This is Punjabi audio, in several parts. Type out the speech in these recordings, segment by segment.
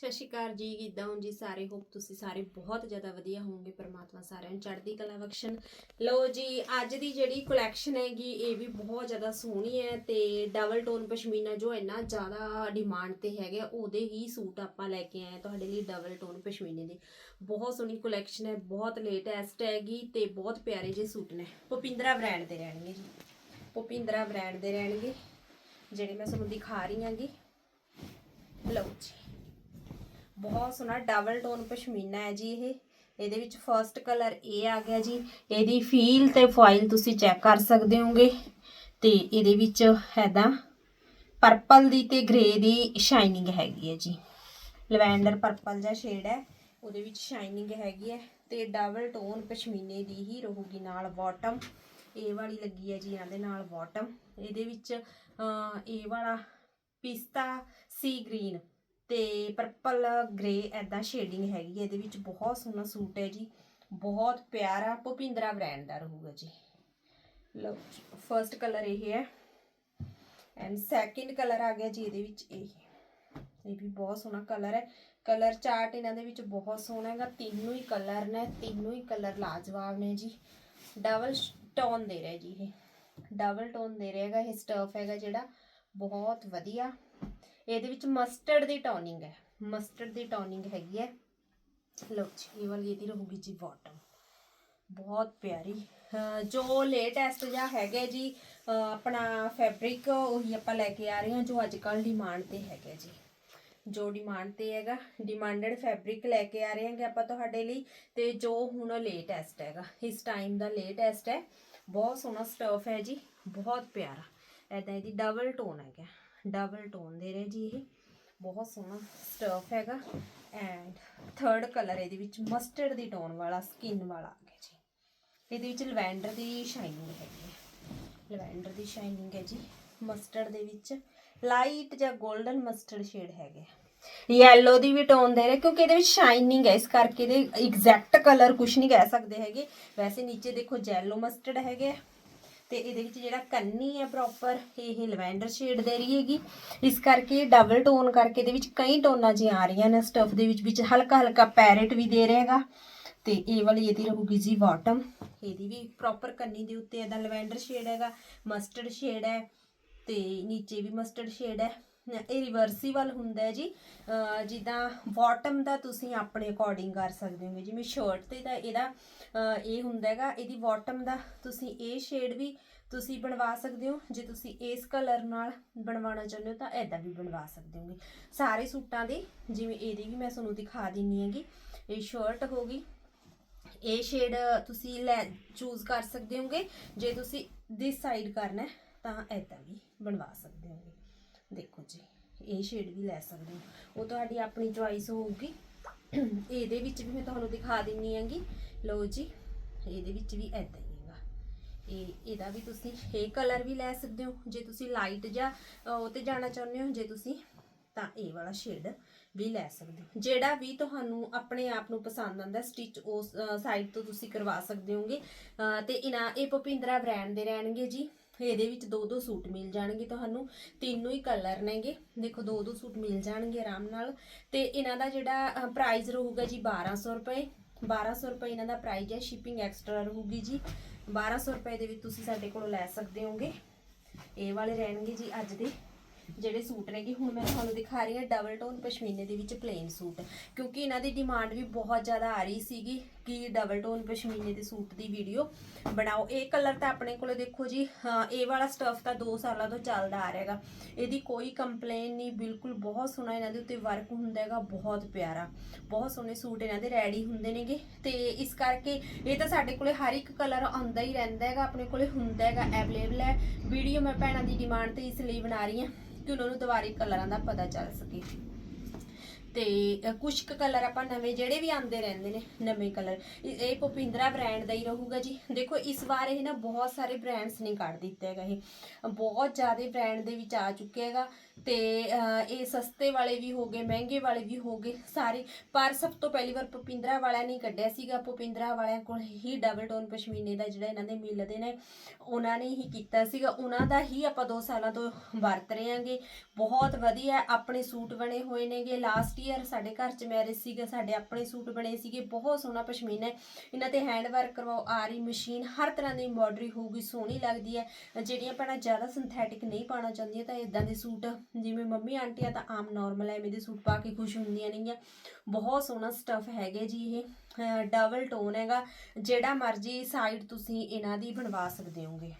ਸਤਿ ਸ਼੍ਰੀ ਅਕਾਲ ਜੀ, ਕਿੱਦਾਂ ਹੋ ਜੀ ਸਾਰੇ? ਹੋਪ ਤੁਸੀਂ ਸਾਰੇ ਬਹੁਤ ਜ਼ਿਆਦਾ ਵਧੀਆ ਹੋਵੋਗੇ, ਪਰਮਾਤਮਾ ਸਾਰਿਆਂ ਨੂੰ ਚੜ੍ਹਦੀ ਕਲਾ ਬਖਸ਼ਣ। ਲਓ ਜੀ, ਅੱਜ ਦੀ ਜਿਹੜੀ ਕਲੈਕਸ਼ਨ ਹੈਗੀ, ਇਹ ਵੀ ਬਹੁਤ ਜ਼ਿਆਦਾ ਸੋਹਣੀ ਹੈ ਤੇ ਡਬਲ ਟੋਨ ਪਸ਼ਮੀਨਾ ਜੋ ਇੰਨਾ ਜ਼ਿਆਦਾ ਡਿਮਾਂਡ ਤੇ ਹੈਗਾ, ਉਹਦੇ ਹੀ ਸੂਟ ਆਪਾਂ ਲੈ ਕੇ ਆਏ ਹਾਂ ਤੁਹਾਡੇ ਲਈ ਡਬਲ ਟੋਨ ਪਸ਼ਮੀਨੇ ਦੇ। ਬਹੁਤ ਸੋਹਣੀ ਕਲੈਕਸ਼ਨ ਹੈ, ਬਹੁਤ ਲੇਟੈਸਟ ਹੈਗੀ ਤੇ ਬਹੁਤ ਪਿਆਰੇ ਜਿਹੇ ਸੂਟ ਨੇ। ਭੁਪਿੰਦਰਾ ਬ੍ਰਾਂਡ ਦੇ ਰਹਿਣਗੇ ਜੀ। ਭੁਪਿੰਦਰਾ ਬ੍ਰਾਂਡ ਦੇ ਰਹਿਣਗੇ, ਜਿਹੜੇ ਮੈਂ ਤੁਹਾਨੂੰ ਦਿਖਾ ਰਹੀ ਹਾਂਗੀ। ਲਓ ਜੀ। ਬਹੁਤ ਸੋਹਣਾ ਡਬਲ ਟੋਨ ਪਸ਼ਮੀਨਾ ਹੈ ਜੀ ਇਹ। ਇਹਦੇ ਵਿੱਚ ਫਰਸਟ ਕਲਰ ਇਹ ਆ ਗਿਆ ਜੀ। ਇਹਦੀ ਫੀਲ ਤੇ ਫਾਈਲ ਤੁਸੀਂ ਚੈੱਕ ਕਰ ਸਕਦੇ ਹੋਗੇ। ਤੇ ਇਹਦੇ ਵਿੱਚ ਹੈਦਾ ਪਰਪਲ ਦੀ ਤੇ ਗ੍ਰੇ ਦੀ ਸ਼ਾਈਨਿੰਗ ਹੈਗੀ ਹੈ ਜੀ। ਲਵੈਂਡਰ ਪਰਪਲ ਜਿਹਾ ਸ਼ੇਡ ਹੈ। ਉਹਦੇ ਵਿੱਚ ਸ਼ਾਈਨਿੰਗ ਹੈਗੀ ਹੈ। ਤੇ ਡਬਲ ਟੋਨ ਪਸ਼ਮੀਨੇ ਦੀ ਹੀ ਰਹੂਗੀ ਨਾਲ ਬਾਟਮ ਇਹ ਵਾਲੀ ਲੱਗੀ ਹੈ ਜੀ ਇਹਨਾਂ ਦੇ ਨਾਲ ਬਾਟਮ ਇਹਦੇ ਵਿੱਚ ਅਹ, ਇਹ ਵਾਲਾ ਪਿਸਤਾ ਸੀ ਗ੍ਰੀਨ ਤੇ ਪਰਪਲ ਗ੍ਰੇ ਐਦਾਂ ਸ਼ੇਡਿੰਗ ਹੈਗੀ ਹੈ ਇਹਦੇ ਵਿੱਚ ਬਹੁਤ ਸੋਹਣਾ ਸੂਟ ਹੈ ਜੀ। ਬਹੁਤ ਪਿਆਰਾ ਭੁਪਿੰਦਰਾ ਬ੍ਰਾਂਡ ਦਾ ਰਹੂਗਾ ਜੀ। ਲਓ ਫਰਸਟ ਕਲਰ ਇਹ ਹੈ ਐਂਡ ਸੈਕਿੰਡ ਕਲਰ ਆ ਗਿਆ ਜੀ ਇਹਦੇ ਵਿੱਚ ਇਹ। ਇਹ ਵੀ ਬਹੁਤ ਸੋਹਣਾ ਕਲਰ ਹੈ। ਕਲਰ ਚਾਰਟ ਇਹਨਾਂ ਦੇ ਵਿੱਚ ਬਹੁਤ ਸੋਹਣਾ ਹੈਗਾ। ਤਿੰਨੋਂ ਹੀ ਕਲਰ ਨੇ, ਤਿੰਨੋਂ ਹੀ ਕਲਰ ਲਾਜਵਾਬ ਨੇ ਜੀ। ਡਬਲ ਟੋਨ ਦੇ ਰਿਹਾ ਜੀ ਇਹ। ਡਬਲ ਟੋਨ ਦੇ ਰਿਹਾ ਹੈਗਾ, ਇਹ ਸਟਫ ਹੈਗਾ ਜਿਹੜਾ ਬਹੁਤ ਵਧੀਆ। ਇਹਦੇ ਵਿੱਚ ਮਸਟਰਡ ਦੀ ਟੋਨਿੰਗ ਹੈ। ਮਸਟਰਡ ਦੀ ਟੋਨਿੰਗ ਹੈਗੀ ਹੈ। ਲਓ ਜੀ, ਇਹ ਵਾਲੀ ਇਹਦੀ ਰਹੂਗੀ ਜੀ ਬਾਟਮ ਬਹੁਤ ਪਿਆਰੀ। ਜੋ ਲੇਟੈਸਟ ਜਿਹਾ ਹੈਗਾ ਜੀ ਆਪਣਾ ਫੈਬਰਿਕ ਉਹੀ ਆਪਾਂ ਲੈ ਕੇ ਆ ਰਹੇ ਹਾਂ, ਜੋ ਅੱਜ ਕੱਲ ਡਿਮਾਂਡ ਤੇ ਹੈਗਾ ਜੀ। ਜੋ ਡਿਮਾਂਡ ਤੇ ਹੈਗਾ ਡਿਮਾਂਡਡ ਫੈਬਰਿਕ ਲੈ ਕੇ ਆ ਰਹੇ ਹਾਂਗੇ ਆਪਾਂ ਤੁਹਾਡੇ ਲਈ, ਤੇ ਜੋ ਹੁਣ ਲੇਟੈਸਟ ਹੈਗਾ, ਇਸ ਟਾਈਮ ਦਾ ਲੇਟੈਸਟ ਹੈ। ਬਹੁਤ ਸੋਹਣਾ ਸਟਫ ਹੈ ਜੀ, ਬਹੁਤ ਪਿਆਰਾ। ਐਦਾਂ ਇਹਦੀ ਡਬਲ ਟੋਨ ਹੈਗਾ। ਡਬਲ ਟੋਨ ਦੇ ਰਹੇ ਜੀ ਇਹ। ਬਹੁਤ ਸੋਹਣਾ ਸਟਫ ਹੈਗਾ। ਐਂਡ ਥਰਡ ਕਲਰ ਇਹਦੇ ਵਿੱਚ ਮਸਟਰਡ ਦੀ ਟੋਨ ਵਾਲਾ ਸਕਿਨ ਵਾਲਾ ਆ ਗਿਆ ਜੀ। ਇਹਦੇ ਵਿੱਚ ਲਵੈਂਡਰ ਦੀ ਸ਼ਾਈਨਿੰਗ ਹੈਗੀ ਹੈ। ਲਵੈਂਡਰ ਦੀ ਸ਼ਾਈਨਿੰਗ ਹੈ ਜੀ। ਮਸਟਰਡ ਦੇ ਵਿੱਚ ਲਾਈਟ ਜਾਂ 골ਡਨ ਮਸਟਰਡ ਸ਼ੇਡ ਹੈਗੇ ਯੈਲੋ ਦੀ ਵੀ ਟੋਨ ਦੇ ਰਹੇ, ਕਿਉਂਕਿ ਇਹਦੇ ਵਿੱਚ ਸ਼ਾਈਨਿੰਗ ਹੈ। ਇਸ ਕਰਕੇ ਇਹਦੇ ਐਗਜ਼ੈਕਟ ਕਲਰ ਕੁਝ ਨਹੀਂ ਕਹਿ ਸਕਦੇ ਹੈਗੇ। ਵੈਸੇ ਨੀਚੇ ਦੇਖੋ ਜੈਲੋ ਮਸਟਰਡ ਹੈਗੇ ਆ। ਤੇ ਇਹਦੇ ਵਿੱਚ ਜਿਹੜਾ ਕੰਨੀ ਹੈ ਪ੍ਰੋਪਰ ਇਹ ਲਵੈਂਡਰ ਸ਼ੇਡ ਦੇ ਰਹੀ ਹੈਗੀ। ਇਸ ਕਰਕੇ ਡਬਲ ਟੋਨ ਕਰਕੇ ਇਹਦੇ ਵਿੱਚ ਕਈ ਟੋਨਾਂ ਜੀ ਆ ਰਹੀਆਂ ਨੇ। ਸਟਫ ਦੇ ਵਿੱਚ ਵਿੱਚ ਹਲਕਾ ਹਲਕਾ ਪੈਰਟ ਵੀ ਦੇ ਰਹੇਗਾ ਤੇ ਇਹ ਵਾਲੀ ਇਹਦੀ ਰਹੂਗੀ ਜੀ ਬਾਟਮ ਇਹਦੀ ਵੀ ਪ੍ਰੋਪਰ ਕੰਨੀ ਦੇ ਉੱਤੇ ਇਹਦਾ ਲਵੈਂਡਰ ਸ਼ੇਡ ਹੈਗਾ। ਮਸਟਰਡ ਸ਼ੇਡ ਹੈ ਤੇ ਨੀਚੇ ਵੀ ਮਸਟਰਡ ਸ਼ੇਡ ਹੈ। ਇਹ ਰਿਵਰਸੀਬਲ ਹੁੰਦਾ ਹੈ ਜੀ। ਜਿੱਦਾਂ ਬਾਟਮ ਦਾ ਤੁਸੀਂ ਆਪਣੇ ਅਕੋਰਡਿੰਗ ਕਰ ਸਕਦੇ ਹੋ। ਜਿਵੇਂ ਸ਼ਰਟ ਤੇ ਤਾਂ ਇਹਦਾ ਇਹ ਹੁੰਦਾ ਹੈਗਾ, ਇਹਦੀ ਬਾਟਮ ਦਾ ਤੁਸੀਂ ਇਹ ਸ਼ੇਡ ਵੀ ਤੁਸੀਂ ਬਣਵਾ ਸਕਦੇ ਹੋ। ਜੇ ਤੁਸੀਂ ਇਸ ਕਲਰ ਨਾਲ ਬਣਵਾਉਣਾ ਚਾਹੁੰਦੇ ਹੋ ਤਾਂ ਐਦਾਂ ਵੀ ਬਣਵਾ ਸਕਦੇ ਹੋਗੇ। ਸਾਰੇ ਸੂਟਾਂ ਦੇ, ਜਿਵੇਂ ਇਹਦੀ ਵੀ ਮੈਂ ਤੁਹਾਨੂੰ ਦਿਖਾ ਦਿੰਨੀ ਹੈਗੀ, ਇਹ ਸ਼ਰਟ ਹੋ ਗਈ। ਇਹ ਸ਼ੇਡ ਤੁਸੀਂ ਲੈ ਚੂਜ਼ ਕਰ ਸਕਦੇ ਹੋਗੇ। ਜੇ ਤੁਸੀਂ ਦਿਸ ਸਾਈਡ ਕਰਨਾ ਤਾਂ ਐਦਾਂ ਵੀ ਬਣਵਾ ਸਕਦੇ ਹੋਗੇ। ਦੇਖੋ ਜੀ, ਇਹ ਸ਼ੇਡ ਵੀ ਲੈ ਸਕਦੇ ਹੋ। ਉਹ ਤੁਹਾਡੀ ਆਪਣੀ ਚੁਆਇਸ ਹੋਊਗੀ। ਇਹਦੇ ਵਿੱਚ ਵੀ ਮੈਂ ਤੁਹਾਨੂੰ ਦਿਖਾ ਦਿੰਨੀ ਹੈਗੀ। ਲਓ ਜੀ ਇਹਦੇ ਵਿੱਚ ਵੀ ਐਦਾਂ ਹੀ ਹੈਗਾ ਇਹ ਇਹਦਾ ਵੀ ਤੁਸੀਂ ਇਹ ਕਲਰ ਵੀ ਲੈ ਸਕਦੇ ਹੋ। ਜੇ ਤੁਸੀਂ ਲਾਈਟ ਜਾਂ ਉਹ ਤੇ ਜਾਣਾ ਚਾਹੁੰਦੇ ਹੋ ਜੇ ਤੁਸੀਂ ਤਾਂ ਇਹ ਵਾਲਾ ਸ਼ੇਡ ਵੀ ਲੈ ਸਕਦੇ ਹੋ। ਜਿਹੜਾ ਵੀ ਤੁਹਾਨੂੰ ਆਪਣੇ ਆਪ ਨੂੰ ਪਸੰਦ ਆਂਦਾ ਸਟਿਚ ਉਸ ਸਾਈਡ ਤੋਂ ਤੁਸੀਂ ਕਰਵਾ ਸਕਦੇ ਹੋਗੇ। ਅਹ, ਤੇ ਇਹਨਾਂ ਇਹ ਭੁਪਿੰਦਰਾ ਬ੍ਰਾਂਡ ਦੇ ਰਹਿਣਗੇ ਜੀ। ਇਹਦੇ ਵਿੱਚ ਦੋ ਦੋ ਸੂਟ ਮਿਲ ਜਾਣਗੇ ਤੁਹਾਨੂੰ। ਤਿੰਨੋਂ ਹੀ ਕਲਰ ਨੇਗੇ। ਦੇਖੋ ਦੋ ਦੋ ਸੂਟ ਮਿਲ ਜਾਣਗੇ ਆਰਾਮ ਨਾਲ। ਤੇ ਇਹਨਾਂ ਦਾ ਜਿਹੜਾ ਪ੍ਰਾਈਸ ਰਹੂਗਾ ਜੀ 1200 ਰੁਪਏ। 1200 ਰੁਪਏ ਇਹਨਾਂ ਦਾ ਪ੍ਰਾਈਸ ਹੈ ਸ਼ਿਪਿੰਗ ਐਕਸਟਰਾ ਰਹੂਗੀ ਜੀ। 1200 ਰੁਪਏ ਦੇ ਵਿੱਚ ਤੁਸੀਂ ਸਾਡੇ ਕੋਲੋਂ ਲੈ ਸਕਦੇ ਹੋਗੇ। ਇਹ ਵਾਲੇ ਰਹਿਣਗੇ ਜੀ ਅੱਜ ਦੇ। ਜਿਹੜੇ ਸੂਟ ਨੇਗੇ ਹੁਣ ਮੈਂ ਤੁਹਾਨੂੰ ਦਿਖਾ ਰਹੀ ਹਾਂ ਡਬਲ ਟੋਨ ਪਸ਼ਮੀਨੇ ਦੇ ਵਿੱਚ ਪਲੇਨ ਸੂਟ। ਕਿਉਂਕਿ ਇਹਨਾਂ ਦੀ ਡਿਮਾਂਡ ਵੀ ਬਹੁਤ ਜ਼ਿਆਦਾ ਆ ਰਹੀ ਸੀਗੀ ਕਿ ਡਬਲ ਟੋਨ ਪਸ਼ਮੀਨੇ ਦੇ ਸੂਟ ਦੀ ਵੀਡੀਓ ਬਣਾਓ। ਇਹ ਕਲਰ ਤਾਂ ਆਪਣੇ ਕੋਲੇ ਦੇਖੋ ਜੀ ਇਹ ਵਾਲਾ ਸਟਫ ਤਾਂ 2 ਸਾਲਾਂ ਤੋਂ ਚੱਲਦਾ ਆ ਰਿਹਾਗਾ ਇਹਦੀ ਕੋਈ ਕੰਪਲੇਨ ਨਹੀਂ, ਬਿਲਕੁਲ ਬਹੁਤ ਸੋਹਣਾ ਇਹਨਾਂ ਦੇ ਉੱਤੇ ਵਰਕ ਹੁੰਦਾ ਹੈਗਾ, ਬਹੁਤ ਪਿਆਰਾ। ਬਹੁਤ ਸੋਹਣੇ ਸੂਟ ਇਹਨਾਂ ਦੇ ਰੈਡੀ ਹੁੰਦੇ ਨੇਗੇ। ਤੇ ਇਸ ਕਰਕੇ ਇਹ ਤਾਂ ਸਾਡੇ ਕੋਲੇ ਹਰ ਇੱਕ ਕਲਰ ਆਉਂਦਾ ਹੀ ਰਹਿੰਦਾ ਹੈਗਾ, ਆਪਣੇ ਕੋਲੇ ਹੁੰਦਾ ਹੈਗਾ ਅਵੇਲੇਬਲ ਹੈ। ਵੀਡੀਓ ਮੈਂ ਭੈਣਾਂ ਦੀ ਡਿਮਾਂਡ ਤੇ ਇਸ ਲਈ ਬਣਾ ਰਹੀ ਹਾਂ। ਕਿ ਉਹਨਾਂ ਨੂੰ ਦੁਬਾਰੇ ਕਲਰਾਂ ਦਾ ਪਤਾ ਚੱਲ ਸਕੇ। ਤੇ ਅ, ਕੁਛ ਕਲਰ ਆਪਾਂ ਨਵੇਂ ਜਿਹੜੇ ਵੀ ਆਉਂਦੇ ਰਹਿੰਦੇ ਨੇ ਨਵੇਂ ਕਲਰ ਇਹ ਭੁਪਿੰਦਰਾ ਬ੍ਰਾਂਡ ਦਾ ਹੀ ਰਹੂਗਾ ਜੀ। ਦੇਖੋ ਇਸ ਵਾਰ ਇਹ ਨਾ ਬਹੁਤ ਸਾਰੇ ਬ੍ਰਾਂਡਸ ਨੇ ਕੱਢ ਦਿੱਤੇ ਹੈਗਾ ਇਹ। ਬਹੁਤ ਜ਼ਿਆਦਾ ਬ੍ਰਾਂਡ ਦੇ ਵਿੱਚ ਆ ਚੁੱਕਿਆ ਹੈਗਾ। ਤੇ ਇਹ ਸਸਤੇ ਵਾਲੇ ਵੀ ਹੋ ਗਏ, ਮਹਿੰਗੇ ਵਾਲੇ ਵੀ ਹੋ ਗਏ ਸਾਰੇ। ਪਰ ਸਭ ਤੋਂ ਪਹਿਲੀ ਵਾਰ ਭੁਪਿੰਦਰਾ ਵਾਲਿਆਂ ਨੇ ਕੱਢਿਆ ਸੀਗਾ। ਭੁਪਿੰਦਰਾ ਵਾਲਿਆਂ ਕੋਲ ਹੀ ਡਬਲ ਟੋਨ ਪਸ਼ਮੀਨੇ ਦਾ ਜਿਹੜਾ ਇਹਨਾਂ ਦੇ ਮਿਲਦੇ ਨੇ, ਉਹਨਾਂ ਨੇ ਹੀ ਕੀਤਾ ਸੀਗਾ। ਉਹਨਾਂ ਦਾ ਹੀ ਆਪਾਂ 2 ਸਾਲਾਂ ਤੋਂ ਵਰਤ ਰਹੇ ਆਂਗੇ ਬਹੁਤ ਵਧੀਆ ਆਪਣੇ ਸੂਟ ਬਣੇ ਹੋਏ ਨੇਗੇ। ਲਾਸਟ ਈਅਰ ਸਾਡੇ ਘਰ ਚ ਮੈਰਿਜ ਸੀਗਾ, ਸਾਡੇ ਆਪਣੇ ਸੂਟ ਬਣੇ ਸੀਗੇ। ਬਹੁਤ ਸੋਹਣਾ ਪਸ਼ਮੀਨਾ ਇਹਨਾਂ ਤੇ ਹੈਂਡ ਵਰਕ ਕਰਵਾਓ ਆਰੀ ਮਸ਼ੀਨ ਹਰ ਤਰ੍ਹਾਂ ਦੀ ਐਮਬੋਡਰੀ ਹੋਊਗੀ, ਸੋਹਣੀ ਲੱਗਦੀ ਹੈ। ਜਿਹੜੀਆਂ ਭੈਣਾਂ ਜ਼ਿਆਦਾ ਸਿੰਥੈਟਿਕ ਨਹੀਂ ਪਾਉਣਾ ਚਾਹੁੰਦੀਆਂ ਤਾਂ ਇਦਾਂ ਦੇ ਸੂਟ ਜਿਵੇਂ ਮੰਮੀ ਆਂਟੀਆਂ ਤਾਂ ਆਮ ਨਾਰਮਲ ਐਵੇਂ ਦੇ ਸੂਟ ਪਾ ਕੇ ਖੁਸ਼ ਹੁੰਦੀਆਂ ਨੇਗੀਆਂ। ਬਹੁਤ ਸੋਹਣਾ ਸਟਫ ਹੈਗੇ ਜੀ ਇਹ। ਡਬਲ ਟੋਨ ਹੈਗਾ, ਜਿਹੜਾ ਮਰਜ਼ੀ ਸਾਈਡ ਤੁਸੀਂ ਇਹਨਾਂ ਦੀ ਬਣਵਾ ਸਕਦੇ ਹੋਗੇ।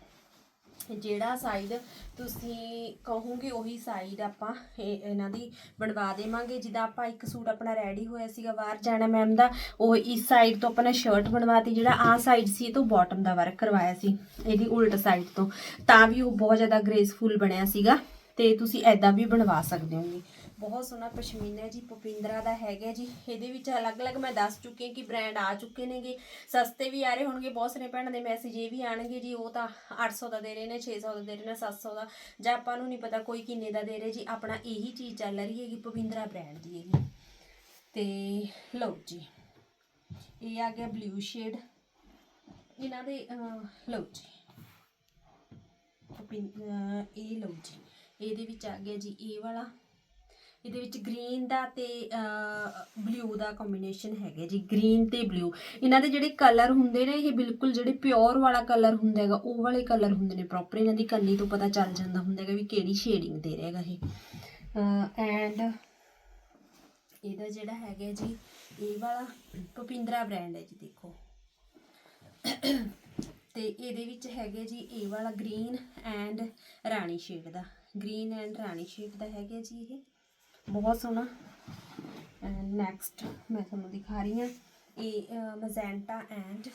ਜਿਹੜਾ ਸਾਈਡ ਤੁਸੀਂ ਕਹੋਗੇ ਉਹੀ ਸਾਈਡ ਆਪਾਂ ਇਹਨਾਂ ਦੀ ਬਣਵਾ ਦੇਵਾਂਗੇ। ਜਿੱਦਾਂ ਆਪਾਂ ਇੱਕ ਸੂਟ ਆਪਣਾ ਰੈਡੀ ਹੋਇਆ ਸੀਗਾ ਬਾਹਰ ਜਾਣਾ ਮੈਮ ਦਾ, ਉਹ ਇਸ ਸਾਈਡ ਤੋਂ ਆਪਣਾ ਨੇ ਸ਼ਰਟ ਬਣਵਾਤੀ, ਜਿਹੜਾ ਆਹ ਸਾਈਡ ਸੀ ਇਹ ਤੋਂ ਬਾਟਮ ਦਾ ਵਰਕ ਕਰਵਾਇਆ ਸੀ, ਇਹਦੀ ਉਲਟ ਸਾਈਡ ਤੋਂ। ਤਾਂ ਵੀ ਉਹ ਬਹੁਤ ਜ਼ਿਆਦਾ ਗ੍ਰੇਸਫੁਲ ਬਣਿਆ ਸੀਗਾ। ਤੇ ਤੁਸੀਂ ਐਦਾਂ ਵੀ ਬਣਵਾ ਸਕਦੇ ਹੋਗੇ ਬਹੁਤ ਸੋਹਣਾ ਪਸ਼ਮੀਨਾ ਜੀ ਪਪਿੰਦਰਾ ਦਾ ਹੈਗਾ ਜੀ। ਇਹਦੇ ਵਿੱਚ ਅਲੱਗ-ਅਲੱਗ ਮੈਂ ਦੱਸ ਚੁੱਕੀ ਹਾਂ ਕਿ ਬ੍ਰਾਂਡ ਆ ਚੁੱਕੇ ਨੇਗੇ। ਸਸਤੇ ਵੀ ਆ ਰਹੇ ਹੋਣਗੇ ਬਹੁਤ ਸਾਰੇ ਭੈਣਾਂ ਦੇ ਮੈਸੇਜ ਇਹ ਵੀ ਆਣਗੇ ਜੀ ਉਹ ਤਾਂ 800 ਦਾ ਦੇ ਰਹੇ ਨੇ 600 ਦਾ ਦੇ ਰਹੇ ਨੇ 700 ਦਾ। ਜਾਂ ਆਪਾਂ ਨੂੰ ਨਹੀਂ ਪਤਾ ਕੋਈ ਕਿੰਨੇ ਦਾ ਦੇ ਰਹੇ ਜੀ ਆਪਣਾ ਇਹੀ ਚੀਜ਼ ਚੱਲ ਰਹੀ ਹੈਗੀ ਪਪਿੰਦਰਾ ਬ੍ਰਾਂਡ ਦੀ ਹੈਗੀ। ਤੇ ਲਓ ਜੀ ਇਹ ਆ ਗਿਆ ਬਲੂ ਸ਼ੇਡ ਇਹਨਾਂ ਦੇ ਅਹ, ਲਓ ਜੀ। ਪਪਿੰ- ਇਹ ਲਓ ਜੀ। ਇਹਦੇ ਵਿੱਚ ਆ ਗਿਆ ਜੀ ਇਹ ਵਾਲਾ। ਇਹਦੇ ਵਿੱਚ ਗ੍ਰੀਨ ਦਾ ਤੇ ਬਲੂ ਦਾ ਕੰਬੀਨੇਸ਼ਨ ਹੈਗਾ ਜੀ ਗ੍ਰੀਨ ਤੇ ਬਲੂ ਇਹਨਾਂ ਦੇ ਜਿਹੜੇ ਕਲਰ ਹੁੰਦੇ ਨੇ, ਇਹ ਬਿਲਕੁਲ ਜਿਹੜੇ ਪਿਓਰ ਵਾਲਾ ਕਲਰ ਹੁੰਦਾ ਹੈਗਾ, ਉਹ ਵਾਲੇ ਕਲਰ ਹੁੰਦੇ ਨੇ ਪ੍ਰੋਪਰ ਇਹਨਾਂ ਦੀ ਕੰਨੀ ਤੋਂ ਪਤਾ ਚੱਲ ਜਾਂਦਾ ਹੁੰਦਾ ਹੈਗਾ ਵੀ ਕਿਹੜੀ ਸ਼ੇਡਿੰਗ ਦੇ ਰਿਹਾ ਹੈਗਾ ਇਹ। ਐਂਡ ਇਹਦਾ ਜਿਹੜਾ ਹੈਗਾ ਜੀ, ਇਹ ਵਾਲਾ ਪਪਿੰਦਰਾ ਬ੍ਰਾਂਡ ਹੈ ਜੀ, ਦੇਖੋ। ਤੇ ਇਹਦੇ ਵਿੱਚ ਹੈਗੇ ਜੀ, ਇਹ ਵਾਲਾ ਗ੍ਰੀਨ ਐਂਡ ਰਾਣੀ ਸ਼ੇਡ ਦਾ। ਗ੍ਰੀਨ ਐਂਡ ਰਾਣੀ ਸ਼ੇਡ ਦਾ ਹੈਗਾ ਜੀ ਇਹ। ਬਹੁਤ ਸੋਹਣਾ। ਨੈਕਸਟ ਮੈਂ ਤੁਹਾਨੂੰ ਦਿਖਾ ਰਹੀ ਹਾਂ। ਇਹ ਮਜ਼ੈਂਟਾ ਐਂਡ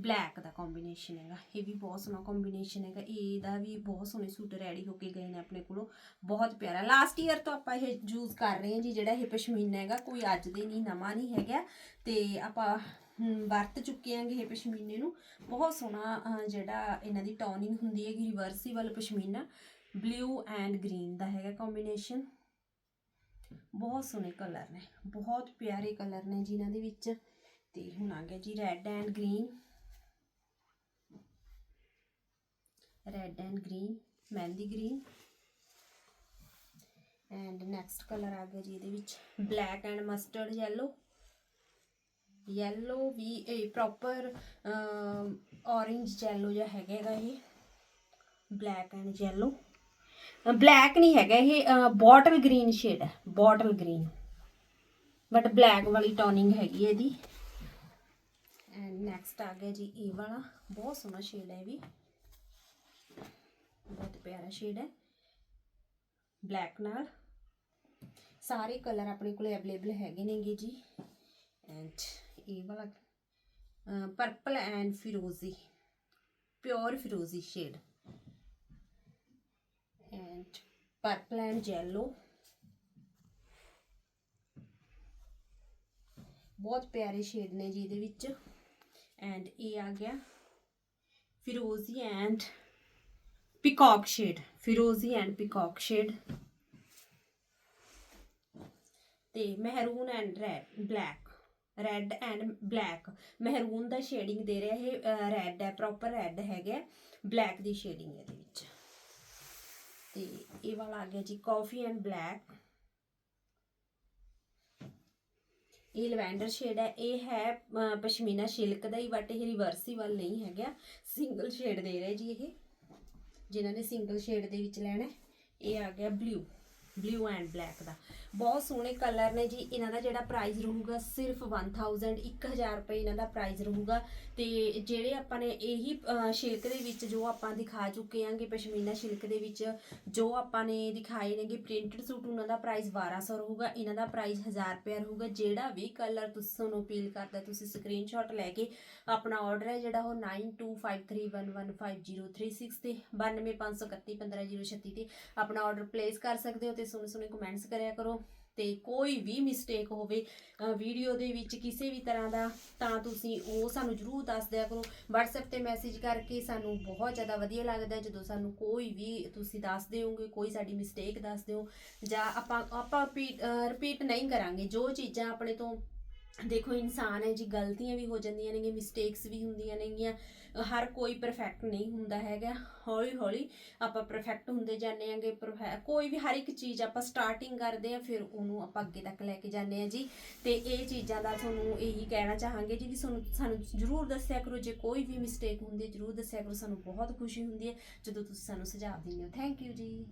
ਬਲੈਕ ਦਾ ਕੰਬੀਨੇਸ਼ਨ ਹੈਗਾ। ਇਹ ਵੀ ਬਹੁਤ ਸੋਹਣਾ ਕੰਬੀਨੇਸ਼ਨ ਹੈਗਾ। ਇਹਦਾ ਵੀ ਬਹੁਤ ਸੋਹਣੇ ਸੂਟ ਰੈਡੀ ਹੋ ਕੇ ਗਏ ਨੇ ਆਪਣੇ ਕੋਲੋਂ। ਬਹੁਤ ਪਿਆਰਾ। ਲਾਸਟ ਈਅਰ ਤੋਂ ਆਪਾਂ ਇਹ ਯੂਜ਼ ਕਰ ਰਹੇ ਹਾਂ ਜੀ, ਜਿਹੜਾ ਇਹ ਪਸ਼ਮੀਨਾ ਹੈਗਾ, ਕੋਈ ਅੱਜ ਦੇ ਨਹੀਂ, ਨਵਾਂ ਨਹੀਂ ਹੈਗਾ। ਤੇ ਆਪਾਂ ਵਰਤ ਚੁੱਕੇ ਆਂਗੇ ਇਹ ਪਸ਼ਮੀਨੇ ਨੂੰ। ਬਹੁਤ ਸੋਹਣਾ ਜਿਹੜਾ ਇਹਨਾਂ ਦੀ ਟੋਨਿੰਗ ਹੁੰਦੀ ਹੈਗੀ, reversible pashmina, blue and green ਦਾ ਹੈਗਾ ਕੰਬੀਨੇਸ਼ਨ ਬਹੁਤ ਸੋਹਣੇ ਕਲਰ ਨੇ, ਬਹੁਤ ਪਿਆਰੇ ਕਲਰ ਨੇ ਜੀ ਇਹਨਾਂ ਦੇ ਵਿੱਚ। ਤੇ ਹੁਣ ਆ ਗਿਆ ਜੀ red and green red and green mehndi green and next colour ਆ ਗਿਆ ਜੀ ਇਹਦੇ ਵਿੱਚ black and mustard yellow yellow ਵੀ, ਇਹ ਪ੍ਰੋਪਰ orange yellow ਜਿਹਾ ਹੈਗਾ ਹੈਗਾ ਇਹ। ਬਲੈਕ ਐਂਡ yellow ਬਲੈਕ ਨਹੀਂ ਹੈਗਾ ਇਹ ਬੋਟਲ ਗ੍ਰੀਨ ਸ਼ੇਡ ਹੈ ਬੋਟਲ ਗ੍ਰੀਨ ਬਟ ਬਲੈਕ ਵਾਲੀ ਟੋਨਿੰਗ ਹੈਗੀ ਇਹਦੀ। ਐਂਡ ਨੈਕਸਟ ਆ ਗਿਆ ਜੀ ਇਹ ਵਾਲਾ। ਬਹੁਤ ਸੋਹਣਾ ਸ਼ੇਡ ਹੈ ਇਹ ਵੀ। ਬਹੁਤ ਪਿਆਰਾ ਸ਼ੇਡ ਹੈ। ਬਲੈਕ ਨਾਲ। ਸਾਰੇ ਕਲਰ ਆਪਣੇ ਕੋਲ ਅਵੇਲੇਬਲ ਹੈਗੇ ਨੇਗੇ ਜੀ। ਐਂਡ ਇਹ ਵਾਲਾ ਪਰਪਲ ਐਂਡ ਫਿਰੋਜ਼ੀ pure ਫਿਰੋਜ਼ੀ shade and purple and yellow ਬਹੁਤ ਪਿਆਰੇ ਸ਼ੇਡ ਨੇ ਜੀ ਇਹਦੇ ਵਿੱਚ ਐਂਡ ਇਹ ਆ ਗਿਆ ਫਿਰੋਜ਼ੀ ਐਂਡ ਪਿਕੌਕ ਸ਼ੇਡ ਫਿਰੋਜ਼ੀ ਐਂਡ ਪਿਕੌਕ ਸ਼ੇਡ ਤੇ ਮਹਿਰੂਨ and red black red and black ਮਹਿਰੂਨ ਦਾ ਸ਼ੇਡਿੰਗ ਦੇ ਰਿਹਾ ਇਹ ਰੈੱਡ ਹੈ ਪ੍ਰੋਪਰ ਰੈੱਡ ਹੈਗਾ ਬਲੈਕ ਦੀ ਸ਼ੇਡਿੰਗ ਇਹਦੇ ਵਿੱਚ। ਤੇ ਇਹ ਵਾਲਾ ਆ ਗਿਆ ਜੀ ਕਾਫੀ ਐਂਡ ਬਲੈਕ ਇਹ ਲਵੈਂਡਰ ਸ਼ੇਡ ਹੈ। ਇਹ ਹੈ ਪਸ਼ਮੀਨਾ ਸਿਲਕ ਦਾ ਹੀ ਬਟ ਇਹ ਰਿਵਰਸੀਬਲ ਨਹੀਂ ਹੈਗਾ। ਸਿੰਗਲ ਸ਼ੇਡ ਦੇ ਰਿਹਾ ਜੀ ਇਹ। ਜਿਨ੍ਹਾਂ ਨੇ ਸਿੰਗਲ ਸ਼ੇਡ ਦੇ ਵਿੱਚ ਲੈਣਾ ਇਹ ਆ ਗਿਆ ਬਲੂ ਬਲੂ ਐਂਡ ਬਲੈਕ ਦਾ। ਬਹੁਤ ਸੋਹਣੇ ਕਲਰ ਨੇ ਜੀ। ਇਹਨਾਂ ਦਾ ਜਿਹੜਾ ਪ੍ਰਾਈਸ ਰਹੂਗਾ ਸਿਰਫ 1000 1000 ਰੁਪਏ ਇਹਨਾਂ ਦਾ ਪ੍ਰਾਈਸ ਰਹੂਗਾ। ਤੇ ਜਿਹੜੇ ਆਪਾਂ ਨੇ ਇਹੀ ਸ਼ਿਲਕ ਦੇ ਵਿੱਚ ਜੋ ਆਪਾਂ ਦਿਖਾ ਚੁੱਕੇ ਆਂਗੇ ਪਸ਼ਮੀਨਾ ਸ਼ਿਲਕ ਦੇ ਵਿੱਚ, ਜੋ ਆਪਾਂ ਨੇ ਦਿਖਾਏ ਨੇਗੇ ਪ੍ਰਿੰਟਡ ਸੂਟ, ਉਹਨਾਂ ਦਾ ਪ੍ਰਾਈਸ 1200 ਰਹੂਗਾ। ਇਹਨਾਂ ਦਾ ਪ੍ਰਾਈਸ 1000 ਰੁਪਏ ਰਹੂਗਾ। ਜਿਹੜਾ ਵੀ ਕਲਰ ਤੁਸੀਂ, ਤੁਹਾਨੂੰ ਅਪੀਲ ਕਰਦਾ, ਤੁਸੀਂ ਸਕਰੀਨਸ਼ਾਟ ਲੈ ਕੇ ਆਪਣਾ ਆਰਡਰ ਹੈ ਜਿਹੜਾ ਉਹ 9253115036 ਤੇ 9253311536 ਤੇ ਆਪਣਾ ਆਰਡਰ ਪਲੇਸ ਕਰ ਸਕਦੇ ਹੋ ਤੇ ਸੋਹਣੇ ਸੋਹਣੇ ਕਮੈਂਟਸ ਕਰਿਆ ਕਰੋ ਤੇ ਕੋਈ ਵੀ ਮਿਸਟੇਕ ਹੋਵੇ ਵੀਡੀਓ ਦੇ ਵਿੱਚ ਕਿਸੇ ਵੀ ਤਰ੍ਹਾਂ ਦਾ, ਤਾਂ ਤੁਸੀਂ ਉਹ ਸਾਨੂੰ ਜਰੂਰ ਦੱਸ ਦਿਆ ਕਰੋ। WhatsApp ਤੇ ਮੈਸੇਜ ਕਰਕੇ ਸਾਨੂੰ ਬਹੁਤ ਜ਼ਿਆਦਾ ਵਧੀਆ ਲੱਗਦਾ ਜਦੋਂ ਸਾਨੂੰ ਕੋਈ ਵੀ ਤੁਸੀਂ ਦੱਸ ਦਿਓਗੇ, ਕੋਈ ਸਾਡੀ ਮਿਸਟੇਕ ਦੱਸ ਦਿਓ, ਜਾਂ ਆਪਾਂ ਆਪਾਂ ਰਿਪੀਟ ਨਹੀਂ ਕਰਾਂਗੇ। ਜੋ ਚੀਜ਼ਾਂ ਆਪਣੇ ਤੋਂ ਦੇਖੋ ਇਨਸਾਨ ਹੈ ਜੀ, ਗਲਤੀਆਂ ਵੀ ਹੋ ਜਾਂਦੀਆਂ ਨੇਗੀਆਂ ਮਿਸਟੇਕਸ ਵੀ ਹੁੰਦੀਆਂ ਨੇਗੀਆਂ। ਹਰ ਕੋਈ ਪਰਫੈਕਟ ਨਹੀਂ ਹੁੰਦਾ ਹੈਗਾ। ਹੌਲੀ ਹੌਲੀ ਆਪਾਂ ਪਰਫੈਕਟ ਹੁੰਦੇ ਜਾਂਦੇ ਆਂਗੇ perfect- ਕੋਈ ਵੀ ਹਰ ਇੱਕ ਚੀਜ਼ ਆਪਾਂ ਸਟਾਰਟਿੰਗ ਕਰਦੇ ਆ ਫਿਰ ਉਹਨੂੰ ਆਪਾਂ ਅੱਗੇ ਤੱਕ ਲੈ ਕੇ ਜਾਂਦੇ ਆ ਜੀ। ਤੇ ਇਹ ਚੀਜ਼ਾਂ ਦਾ ਤੁਹਾਨੂੰ ਇਹੀ ਕਹਿਣਾ ਚਾਹਾਂਗੇ ਜੀ ਵੀ ਸਾਨੂੰ ਸਾਨੂੰ ਜਰੂਰ ਦੱਸਿਆ ਕਰੋ, ਜੇ ਕੋਈ ਵੀ ਮਿਸਟੇਕ ਹੁੰਦੀ ਹੈ, ਜਰੂਰ ਦੱਸਿਆ ਕਰੋ, ਸਾਨੂੰ ਬਹੁਤ ਖੁਸ਼ੀ ਹੁੰਦੀ ਹੈ ਜਦੋਂ ਤੁਸੀਂ ਸਾਨੂੰ ਸੁਝਾਅ ਦਿੰਦੇ ਹੋ। ਥੈਂਕ ਯੂ ਜੀ।